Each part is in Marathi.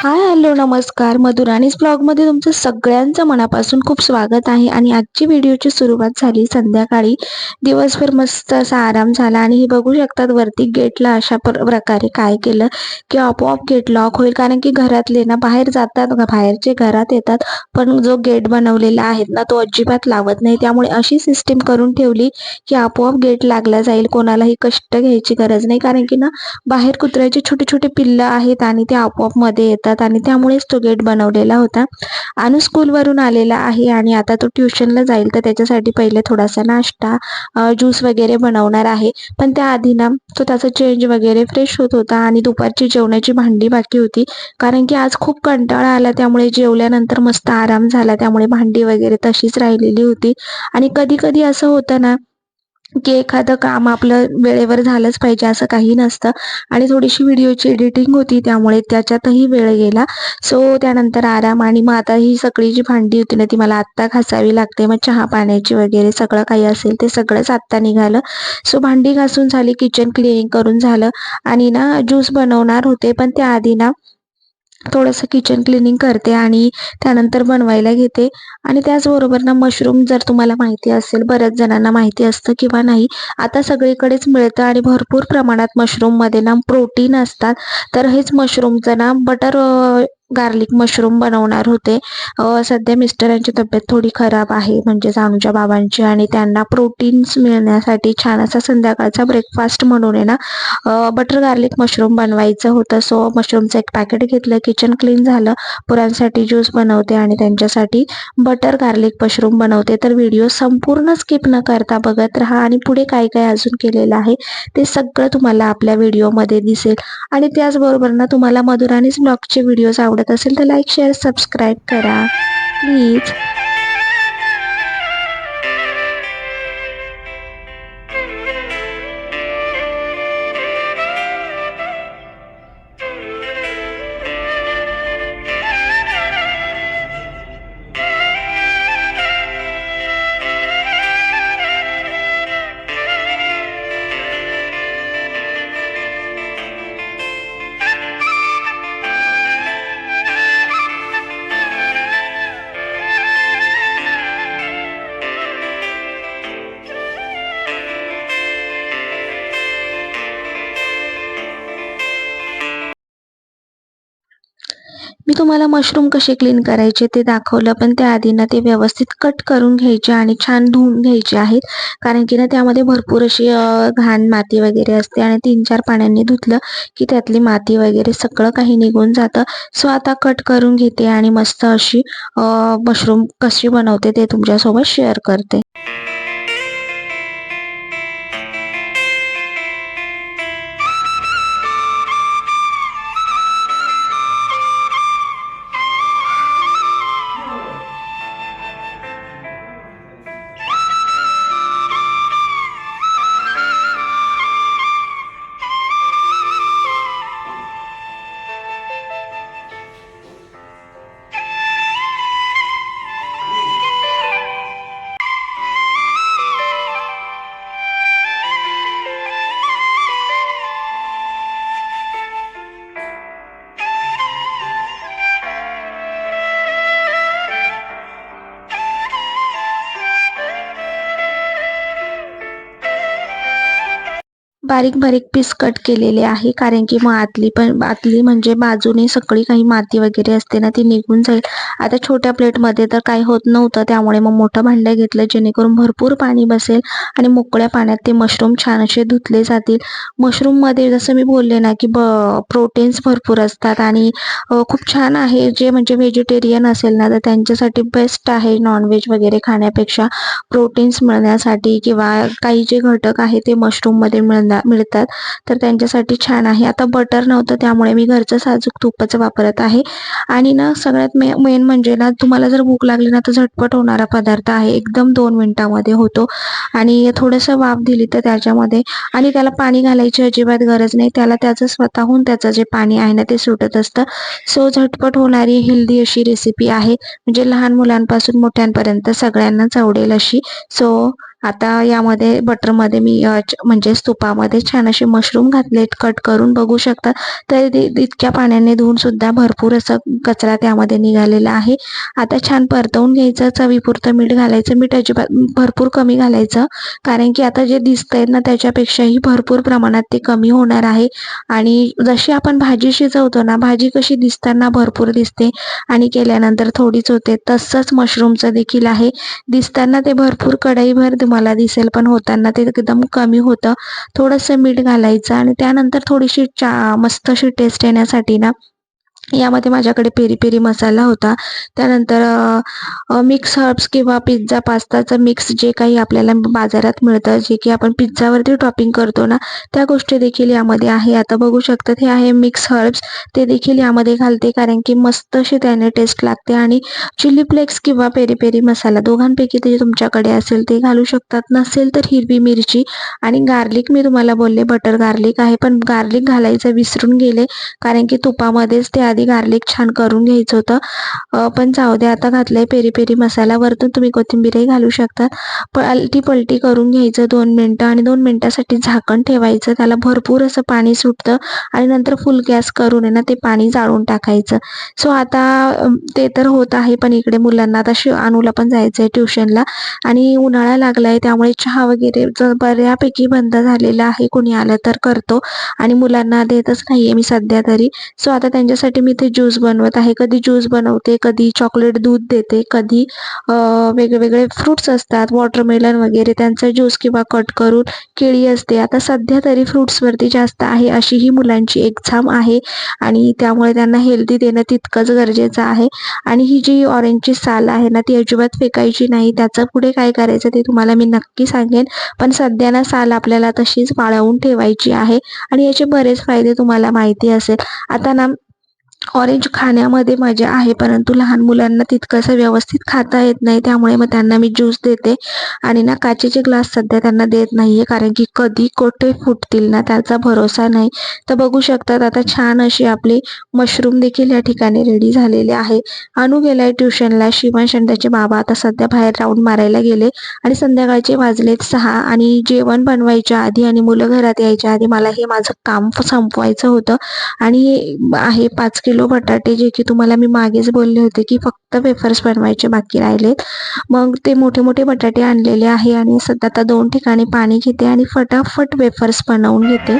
हाय हॅलो नमस्कार. मधुराणीच ब्लॉगमध्ये तुमचं सगळ्यांचं मनापासून खूप स्वागत आहे आणि आजची व्हिडिओची सुरुवात झाली संध्याकाळी. दिवसभर मस्त असा आराम झाला आणि हे बघू शकतात वरती गेटला अशा प्र- प्रकारे काय केलं की आपोआप गेट लॉक होईल. कारण की घरातले ना बाहेर जातात बाहेरचे घरात येतात पण जो गेट बनवलेला आहे ना तो अजिबात लावत नाही. त्यामुळे अशी सिस्टीम करून ठेवली की आपोआप गेट लागला जाईल. कोणालाही कष्ट घ्यायची गरज नाही. कारण की ना बाहेर कुत्र्याचे छोटे छोटे पिल्लं आहेत आणि ते आपोआपमध्ये येतात. आणि त्यामुळेच तो गेट बनवलेला होता. अनु स्कूलवरून आलेला आहे आणि आता तो ट्युशनला जाईल तर त्याच्यासाठी पहिले थोडासा नाश्ता ज्यूस वगैरे बनवणार आहे. पण त्याआधी ना तो त्याचा चेंज वगैरे फ्रेश होत होता आणि दुपारची जेवणाची भांडी बाकी होती. कारण की आज खूप कंटाळा आला त्यामुळे जेवल्यानंतर मस्त आराम झाला त्यामुळे भांडी वगैरे तशीच राहिलेली होती. आणि कधी कधी असं होतं ना की एखादं काम आपलं वेळेवर झालंच पाहिजे असं काही नसतं. आणि थोडीशी व्हिडिओची एडिटिंग होती त्यामुळे त्याच्यातही वेळ गेला. सो त्यानंतर आराम आणि मग आता ही सगळी जी भांडी होती ना ती मला आत्ता घासावी लागते. मग चहा पाण्याची वगैरे सगळं काही असेल ते सगळंच आत्ता निघालं. सो भांडी घासून झाली किचन क्लिनिंग करून झालं. आणि ना ज्यूस बनवणार होते पण त्याआधी ना थोडंसं किचन क्लिनिंग करते आणि त्यानंतर बनवायला घेते. आणि त्याचबरोबर ना मशरूम जर तुम्हाला माहिती असेल बऱ्याच जणांना माहिती असतं किंवा नाही आता सगळीकडेच मिळतं आणि भरपूर प्रमाणात मशरूममध्ये ना प्रोटीन असतात. तर हेच मशरूमचं ना बटर गार्लिक मशरूम बनवणार होते. सध्या मिस्टरांची तब्येत थोडी खराब आहे. म्हणजे जानूच्या बाबांची आणि त्यांना प्रोटीन्स मिळण्यासाठी छान असा संध्याकाळचा ब्रेकफास्ट म्हणून आहे ना बटर गार्लिक मशरूम बनवायचं होतं. सो मशरूमचं एक पॅकेट घेतलं किचन क्लीन झालं. पुरांसाठी ज्यूस बनवते आणि त्यांच्यासाठी बटर गार्लिक मशरूम बनवते. तर व्हिडिओ संपूर्ण स्किप न करता बघत राहा आणि पुढे काय काय अजून केलेलं आहे ते सगळं तुम्हाला आपल्या व्हिडिओमध्ये दिसेल. आणि त्याचबरोबर ना तुम्हाला मधुराणीच ब्लॉगचे व्हिडिओज आवडत असेल तर लाईक शेअर सबस्क्राईब करा. प्लीज तुम्हाला मशरूम कसे क्लीन करायचे ते दाखवलं पण त्याआधी ना ते व्यवस्थित कट करून घ्यायचे आणि छान धुवून घ्यायचे आहेत. कारण की ना त्यामध्ये भरपूर अशी घाण माती वगैरे असते आणि तीन चार पाण्याने धुतलं की त्यातली माती वगैरे सगळं काही निघून जातं. सो आता कट करून घेते आणि मस्त अशी मशरूम कशी बनवते ते तुमच्यासोबत शेअर करते. बारीक बारीक पीस कट केलेले आहे. कारण की मग आतली पण आतली म्हणजे बाजूने सगळी काही माती वगैरे असते ना ती निघून जाईल. आता छोट्या प्लेटमध्ये तर काही होत नव्हतं. त्यामुळे मग मोठं भांडं घेतलं जेणेकरून भरपूर पाणी बसेल आणि मोकळ्या पाण्यात ते मशरूम छान असे धुतले जातील. मशरूममध्ये जसं मी बोलले ना की ब प्रोटीन्स भरपूर असतात आणि खूप छान आहे जे म्हणजे व्हेजिटेरियन असेल ना तर त्यांच्यासाठी बेस्ट आहे नॉनव्हेज वगैरे खाण्यापेक्षा प्रोटीन्स मिळण्यासाठी किंवा काही जे घटक आहे ते मशरूममध्ये मिळणार मिळतात. तर त्यांच्यासाठी छान आहे. आता बटर नव्हतं त्यामुळे मी घरचं साजूक तुपाचं वापरत आहे. आणि ना सगळ्यात मे मेन म्हणजे ना तुम्हाला जर भूक लागली ना तर झटपट होणारा पदार्थ आहे. एकदम दोन मिनिटामध्ये होतो. आणि थोडंसं वाफ दिली तर त्याच्यामध्ये आणि त्याला पाणी घालायची अजिबात गरज नाही. त्याला त्याचं स्वतःहून त्याचं जे पाणी आहे ना ते सुटत असतं. सो झटपट होणारी हेल्दी अशी रेसिपी आहे. म्हणजे लहान मुलांपासून मोठ्यांपर्यंत सगळ्यांनाच आवडेल अशी. सो आता यामध्ये बटरमध्ये मी म्हणजे स्तूपामध्ये तुपामध्ये छान असे मशरूम घातलेत कट करून बघू शकता. तर इतक्या पाण्याने धुवून सुद्धा भरपूर असं कचरा त्यामध्ये निघालेला आहे. आता छान परतवून घ्यायचं चवीपुरतं मीठ घालायचं. मीठ अजिबात भरपूर कमी घालायचं. कारण की आता जे दिसतंय ना त्याच्यापेक्षाही भरपूर प्रमाणात ते कमी होणार आहे. आणि जशी आपण भाजी शिजवतो ना भाजी कशी दिसताना भरपूर दिसते. आणि केल्यानंतर थोडीच होते तसंच मशरूमचं देखील आहे. दिसताना ते भरपूर कढईभर तुम्हाला दिसेल पण होताना ते एकदम कमी होतं. थोडंसं मीठ घालायचं आणि त्यानंतर थोडीशी चा मस्त अशी टेस्ट येण्यासाठी ना यामध्ये माझ्याकडे पेरी पेरी मसाला होता. त्यानंतर मिक्स हर्ब्स किंवा पिझ्झा पास्ताचं मिक्स जे काही आपल्याला बाजारात मिळतं जे की आपण पिझ्झावरती टॉपिंग करतो ना त्या गोष्टी देखील यामध्ये आहे. आता बघू शकतात हे आहे मिक्स हर्ब्स ते देखील यामध्ये घालते कारण की मस्त अशी त्याने टेस्ट लागते आणि चिली फ्लेक्स किंवा पेरी पेरी मसाला दोघांपैकी ते तुमच्याकडे असेल ते घालू शकतात. नसेल तर हिरवी मिरची आणि गार्लिक मी तुम्हाला बोलले बटर गार्लिक आहे पण गार्लिक घालायचं विसरून गेले कारण की तुपामध्येच ते आधी गार्लिक छान करून घ्यायचं होतं. पण जाऊ दे आता घातलंय पेरी पेरी मसाला. वरतून तुम्ही कोथिंबीरही घालू शकता पलटी पलटी करून घ्यायचं दोन मिनटं आणि दोन मिनटासाठी झाकण ठेवायचं. त्याला भरपूर असं पाणी सुटतं आणि नंतर फुल गॅस करून आहे ना ते पाणी जाळून टाकायचं. सो आता ते तर होत आहे पण इकडे मुलांना आता शि अनुला पण जायचं आहे ट्युशनला. आणि उन्हाळा लागलाय त्यामुळे चहा वगैरे बऱ्यापैकी बंद झालेला आहे. कोणी आलं तर करतो. आणि मुलांना देतच नाहीये मी सध्या तरी. सो आता त्यांच्यासाठी मी ते ज्यूस बनवत आहे. कधी ज्यूस बनवते कधी चॉकलेट दूध देते कधी वेगवेगळे फ्रुट्स असतात वॉटरमेलन वगैरे त्यांचा ज्यूस किंवा कट करून केळी असते. आता सध्या तरी फ्रुट्सवरती जास्त आहे अशी ही मुलांची एक्झाम आहे आणि त्यामुळे त्यांना हेल्दी देणं तितकंच गरजेचं आहे. आणि ही जी ऑरेंजची साल आहे ना ती अजिबात फेकायची नाही. त्याचं पुढे काय करायचं ते तुम्हाला मी नक्की सांगेन. पण सध्या ना साल आपल्याला तशीच वाळवून ठेवायची आहे आणि याचे बरेच फायदे तुम्हाला माहिती असेल. आता ना ऑरेंज खाण्यामध्ये मजा आहे परंतु लहान मुलांना तितकंसं व्यवस्थित खाता येत नाही त्यामुळे मग त्यांना मी ज्यूस देते. आणि ना काचेचे ग्लास सध्या त्यांना देत नाहीये कारण की कधी कोठे फुटतील ना त्याचा भरोसा नाही. तर बघू शकतात आता छान अशी आपली मशरूम देखील या ठिकाणी रेडी झालेले आहे. अनु गेलाय ट्युशनला शिवांश आणि त्याचे बाबा आता सध्या बाहेर राऊंड मारायला गेले. आणि संध्याकाळचे वाजलेत सहा आणि जेवण बनवायच्या आधी आणि मुलं घरात यायच्या आधी मला हे माझं काम संपवायचं होतं. आणि हे आहे पाच किलो बटाटे जे की तुम्हाला मी मागेच बोलले होते की फक्त वेफर्स बनवायचे बाकी राहिलेत. मग ते मोठे मोठे बटाटे आणलेले आहे आणि सध्या आता दोन ठिकाणी पाणी घेते आणि फटाफट वेफर्स बनवून घेते.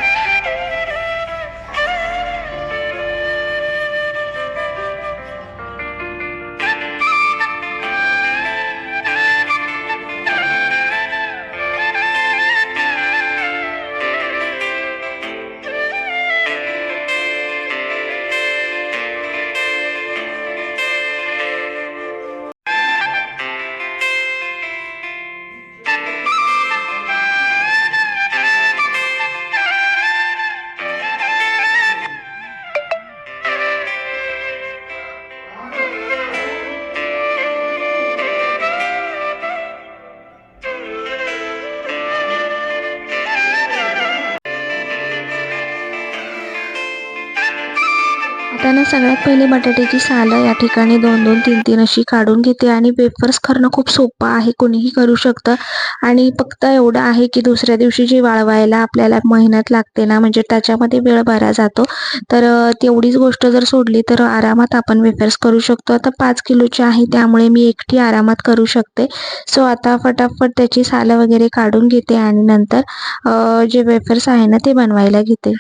सगळ्यात पहिले बटाट्याची सालं या ठिकाणी दोन दोन तीन तीन अशी काढून घेते. आणि वेफर्स करणं खूप सोपं आहे. कोणीही करू शकतं. आणि फक्त एवढं आहे की दुसऱ्या दिवशी जी वाळवायला आपल्याला मेहनत लागते ना म्हणजे त्याच्यामध्ये वेळ बरा जातो. तर तेवढीच गोष्ट जर सोडली तर आरामात आपण वेफर्स करू शकतो. आता पाच किलोची आहे त्यामुळे मी एकटी आरामात करू शकते. सो आता फटाफट त्याची सालं वगैरे काढून घेते आणि नंतर जे वेफर्स आहे ना ते बनवायला घेते.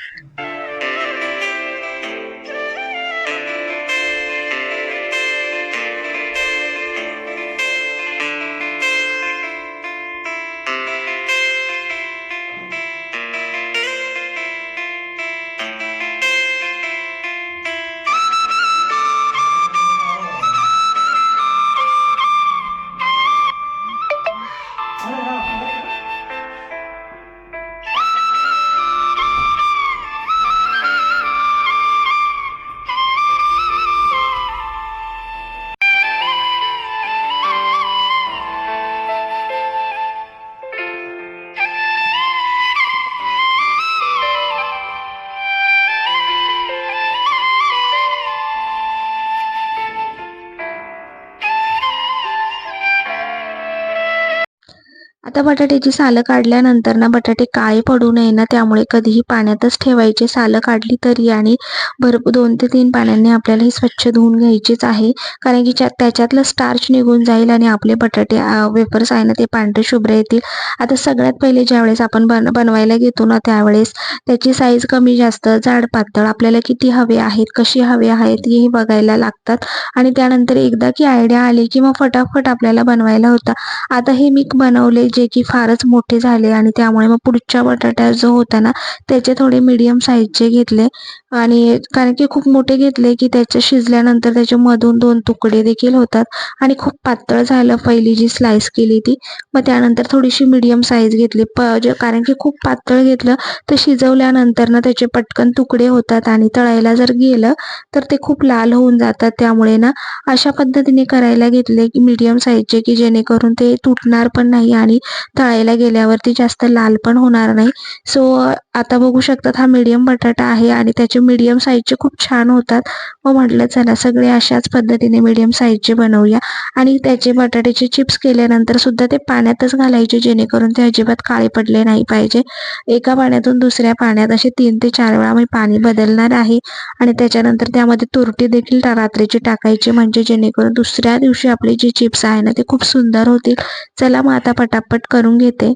आता बटाट्याची सालं काढल्यानंतर ना बटाटे काळे पडू नये ना त्यामुळे कधीही पाण्यातच ठेवायचे. सालं काढली तरी आणि भरपूर दोन ते तीन पाण्याने आपल्याला ही स्वच्छ धुवून घ्यायचीच आहे. कारण की त्याच्यातलं स्टार्च निघून जाईल आणि आपले बटाटे वेफर्स आहे ना ते पांढरे शुभ्र येतील. आता सगळ्यात पहिले ज्यावेळेस आपण बन बनवायला घेतो ना त्यावेळेस त्याची साईज कमी जास्त जाड पातळ आपल्याला किती हवे आहेत कशी हवे आहेत हेही बघायला लागतात. आणि त्यानंतर एकदा की आयडिया आली की मग फटाफट आपल्याला बनवायला होता. आता हे मी बनवले जे की फारच मोठे झाले आणि त्यामुळे मग पुढच्या बटाट्या जो होता ना त्याचे थोडे मीडियम साईजचे घेतले. आणि कारण की खूप मोठे घेतले की त्याचे शिजल्यानंतर त्याच्यामधून दोन तुकडे देखील होतात. आणि खूप पातळ झालं पहिली जी स्लाइस केली ती. मग त्यानंतर थोडीशी मीडियम साईज घेतली. प कारण की खूप पातळ घेतलं तर शिजवल्यानंतर ना त्याचे पटकन तुकडे होतात आणि तळायला जर गेलं तर ते खूप लाल होऊन जातात. त्यामुळे ना अशा पद्धतीने करायला घेतले की मीडियम साईजचे की जेणेकरून ते तुटणार पण नाही आणि तळायला गेल्यावरती जास्त लाल पण होणार नाही. सो आता बघू शकतात हा मीडियम बटाटा आहे आणि त्याचे मीडियम साईजचे खूप छान होतात. मग म्हटलं चला सगळे अशाच पद्धतीने मीडियम साईजचे बनवूया. आणि त्याचे बटाट्याचे चिप्स केल्यानंतर सुद्धा ते पाण्यातच घालायचे जेणेकरून ते अजिबात काळे पडले नाही पाहिजे. एका पाण्यातून दुसऱ्या पाण्यात असे तीन ते चार वेळा मी पाणी बदलणार आहे आणि त्याच्यानंतर त्यामध्ये तुरटी देखील रात्रीची टाकायची. म्हणजे जेणेकरून दुसऱ्या दिवशी आपले जे चिप्स आहे ना ते खूप सुंदर होतील. चला मग आता पटापट करून घेते.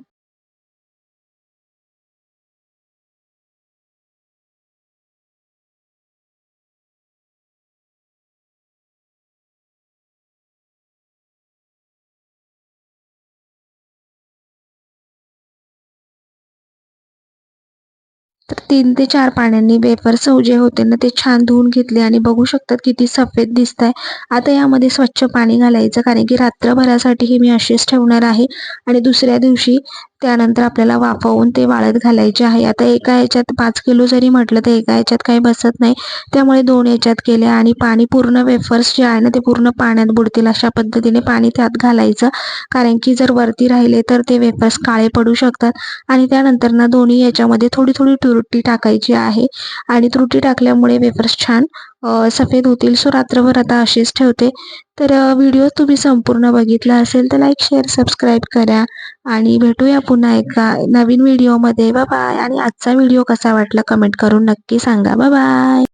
तर तीन ते चार पाण्याने वेफर्स जे होते. ना ते छान धुवून घेतले आणि बघू शकतात किती सफेद दिसत आहे आता यामध्ये स्वच्छ पाणी घालायचं कारण की रात्रभरासाठी हे मी असेच ठेवणार आहे. आणि दुसऱ्या दिवशी त्यानंतर आपल्याला वाफवून ते वाळत घालायचे आहे. आता एका याच्यात पाच किलो जरी म्हटलं तर एका याच्यात काही बसत नाही. त्यामुळे दोन याच्यात केले आणि पाणी पूर्ण वेफर्स जे आहे ना ते पूर्ण पाण्यात बुडतील अशा पद्धतीने पाणी त्यात घालायचं. कारण की जर वरती राहिले तर ते वेफर्स काळे पडू शकतात. आणि त्यानंतर ना दोन्ही याच्यामध्ये थोडी थोडी तुरटी टाकायची आहे. आणि त्रुटी टाकल्यामुळे वेफर्स छान सफेद होतील. सो रात्रभर आता असेच ठेवते. तर व्हिडिओ तुम्ही संपूर्ण बघितला असेल तर लाईक शेअर सबस्क्राईब करा. आणि भेटूया पुन्हा एका नवीन व्हिडिओमध्ये बाय आणि आजचा व्हिडिओ कसा वाटला कमेंट करून नक्की सांगा. बाय